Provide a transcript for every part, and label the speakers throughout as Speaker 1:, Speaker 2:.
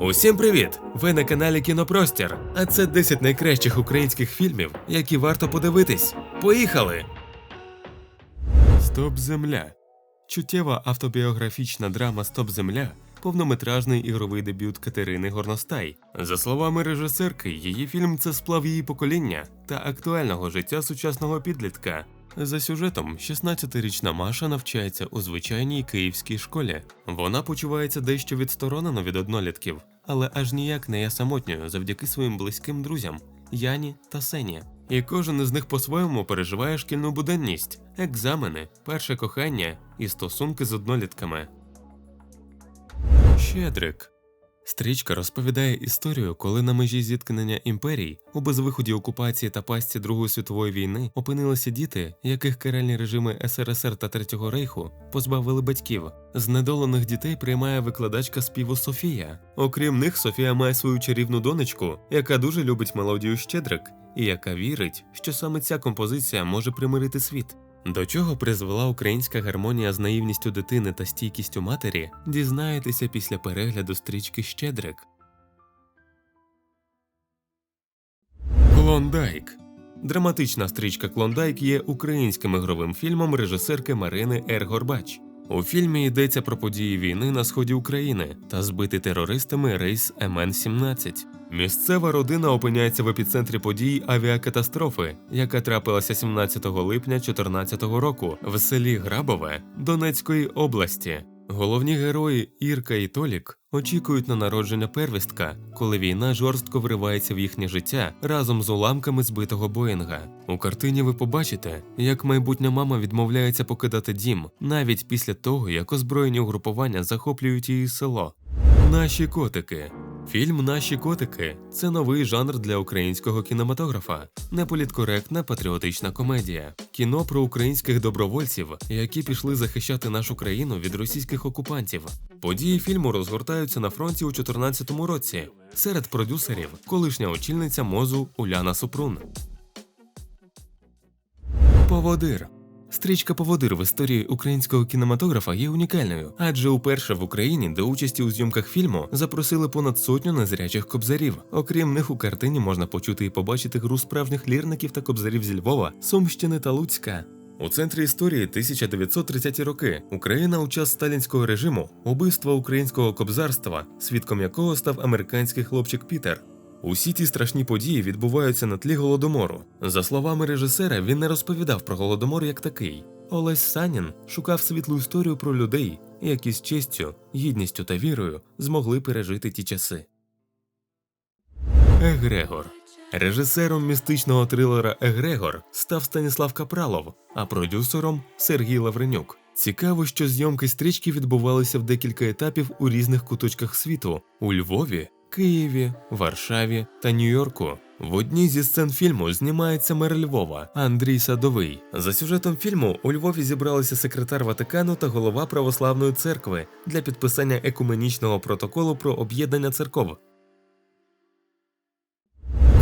Speaker 1: Усім привіт! Ви на каналі Кінопростір, а це 10 найкращих українських фільмів, які варто подивитись. Поїхали! Стоп Земля. Чуттєва автобіографічна драма Стоп Земля повнометражний ігровий дебют Катерини Горностай. За словами режисерки, її фільм це сплав її покоління та актуального життя сучасного підлітка. За сюжетом, 16-річна Маша навчається у звичайній київській школі. Вона почувається дещо відсторонено від однолітків, але аж ніяк не є самотньою завдяки своїм близьким друзям Яні та Сені. І кожен із них по-своєму переживає шкільну буденність, екзамени, перше кохання і стосунки з однолітками. Щедрик. Стрічка розповідає історію, коли на межі зіткнення імперій у безвиході окупації та пастці Другої світової війни опинилися діти, яких каральні режими СРСР та Третього Рейху позбавили батьків. Знедолених дітей приймає викладачка співу Софія. Окрім них, Софія має свою чарівну донечку, яка дуже любить мелодію Щедрик, і яка вірить, що саме ця композиція може примирити світ. До чого призвела українська гармонія з наївністю дитини та стійкістю матері, дізнаєтеся після перегляду стрічки Щедрик. Клондайк. Драматична стрічка Клондайк є українським ігровим фільмом режисерки Марини Р. Горбач. У фільмі йдеться про події війни на сході України та збитий терористами рейс МН-17. Місцева родина опиняється в епіцентрі подій авіакатастрофи, яка трапилася 17 липня 2014 року в селі Грабове Донецької області. Головні герої Ірка і Толік очікують на народження первістка, коли війна жорстко вривається в їхнє життя разом з уламками збитого Боїнга. У картині ви побачите, як майбутня мама відмовляється покидати дім навіть після того, як озброєні угрупування захоплюють її село. Наші котики. Фільм Наші котики це новий жанр для українського кінематографа, неполіткоректна патріотична комедія, кіно про українських добровольців, які пішли захищати нашу країну від російських окупантів. Події фільму розгортаються на фронті у 2014 році. Серед продюсерів колишня очільниця мозу Уляна Супрун. Поводир. Стрічка Поводир в історії українського кінематографа є унікальною, адже уперше в Україні до участі у зйомках фільму запросили понад сотню незрячих кобзарів. Окрім них, у картині можна почути і побачити гру справжніх лірників та кобзарів зі Львова, Сумщини та Луцька. У центрі історії 1930-ті роки Україна у час сталінського режиму, убивства українського кобзарства, свідком якого став американський хлопчик Пітер. Усі ті страшні події відбуваються на тлі голодомору. За словами режисера, він не розповідав про голодомор як такий. Олесь Санін шукав світлу історію про людей, які з честю, гідністю та вірою змогли пережити ті часи. Егрегор Режисером містичного трилера Егрегор став Станіслав Капралов, а продюсером Сергій Лавренюк. Цікаво, що зйомки стрічки відбувалися в декілька етапів у різних куточках світу у Львові, Києві, Варшаві та Нью-Йорку. В одній зі сцен фільму знімається мер Львова Андрій Садовий. За сюжетом фільму у Львові зібралися секретар Ватикану та голова православної церкви для підписання екуменічного протоколу про об'єднання церков.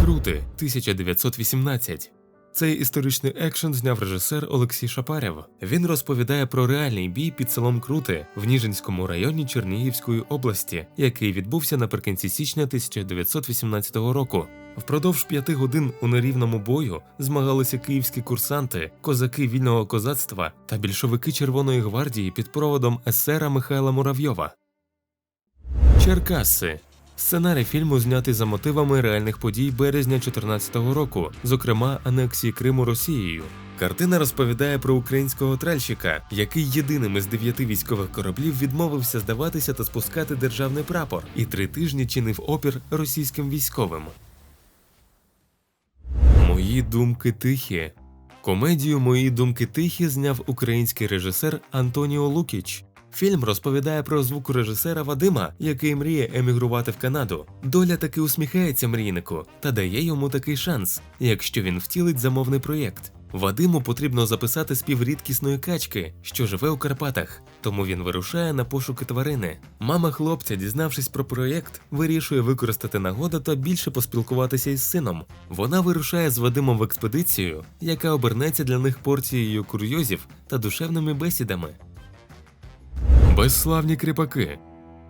Speaker 1: Крути 1918 цей історичний екшен зняв режисер Олексій Шапарєв. Він розповідає про реальний бій під селом Крути в Ніжинському районі Чернігівської області, який відбувся наприкінці січня 1918 року. Впродовж п'яти годин у нерівному бою змагалися київські курсанти, козаки вільного козацтва та більшовики Червоної гвардії під проводом есера Михайла Муравйова. Черкаси Сценарій фільму знятий за мотивами реальних подій березня 2014 року, зокрема анексії Криму Росією. Картина розповідає про українського тральщика, який єдиним із дев'яти військових кораблів відмовився здаватися та спускати державний прапор, і три тижні чинив опір російським військовим. Мої думки тихі. Комедію Мої думки тихі зняв український режисер Антоніо Лукіч. Фільм розповідає про звукорежисера Вадима, який мріє емігрувати в Канаду. Доля таки усміхається мрійнику та дає йому такий шанс, якщо він втілить замовний проєкт. Вадиму потрібно записати спів рідкісної качки, що живе у Карпатах, тому він вирушає на пошуки тварини. Мама хлопця, дізнавшись про проєкт, вирішує використати нагоду та більше поспілкуватися із сином. Вона вирушає з Вадимом в експедицію, яка обернеться для них порцією курйозів та душевними бесідами. Безславні кріпаки.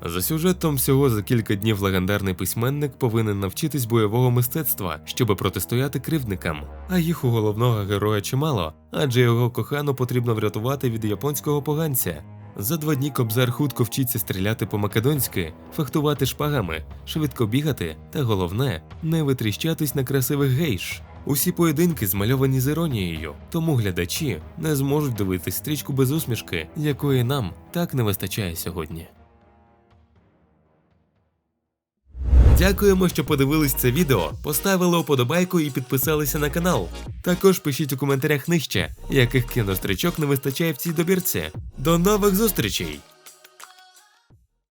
Speaker 1: За сюжетом, всього за кілька днів легендарний письменник повинен навчитись бойового мистецтва, щоб протистояти кривдникам. А їх у головного героя чимало, адже його кохану потрібно врятувати від японського поганця. За два дні Кобзар хутко вчиться стріляти по-македонськи, фехтувати шпагами, швидко бігати, та головне не витріщатись на красивих гейш. Усі поєдинки змальовані з іронією, тому глядачі не зможуть дивитись стрічку без усмішки, якої нам так не вистачає сьогодні. Дякуємо, що подивились це відео, поставили уподобайку і підписалися на канал. Також пишіть у коментарях нижче, яких кінострічок не вистачає в цій добірці. До нових зустрічей!